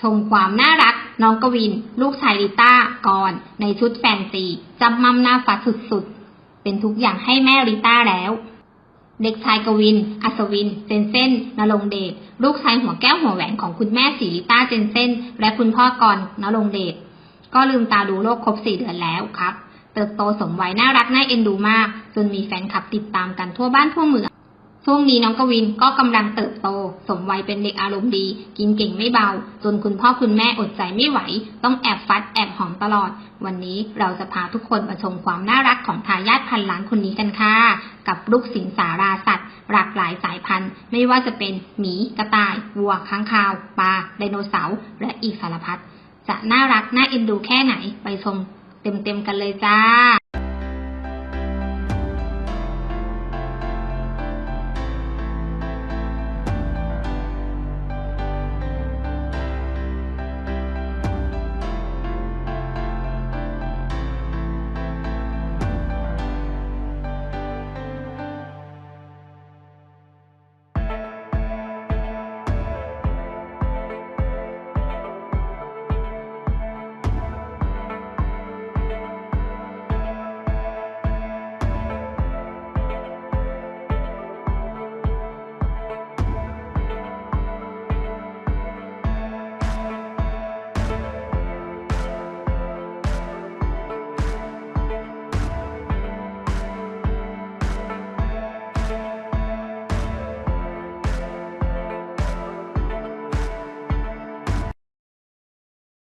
ชมความน่ารักน้องกวิน ลูกชายลิต้าก่อนในชุดแฟนซีจำมั่มหน้าฟัดสุดๆ เป็นทุกอย่างให้แม่ลิต้าแล้ว เด็กชายกวิน อัศวิน เจนเซนนรงเดชลูกชายหัวแก้วหัวแหวนของคุณแม่สีลิต้าเจนเซนและคุณพ่อกรนรงเดชก็ลืมตาดูโลกครบสี่เดือนแล้วครับ เติบโตสมวัยน่ารักน่าเอ็นดูมาก จนมีแฟนคลับติดตามกันทั่วบ้านทั่วเมือง ช่วงนี้น้องกวินก็กำลังเติบโต สมวัยเป็นเด็กอารมณ์ดี กินเก่งไม่เบา จนคุณพ่อคุณแม่อดใจไม่ไหว ต้องแอบฟัดแอบหอมตลอด วันนี้เราจะพาทุกคนมาชมความน่ารักของทายาทพันล้านคนนี้กันค่ะ กับลูกสิงสาราสัตว์ หลากหลายสายพันธุ์ ไม่ว่าจะเป็นหมี กระต่าย วัว ค้างคาว ปลา ไดโนเสาร์ และอีกสารพัด จะน่ารักน่าเอ็นดูแค่ไหนไปชมเต็มๆกันเลยจ้า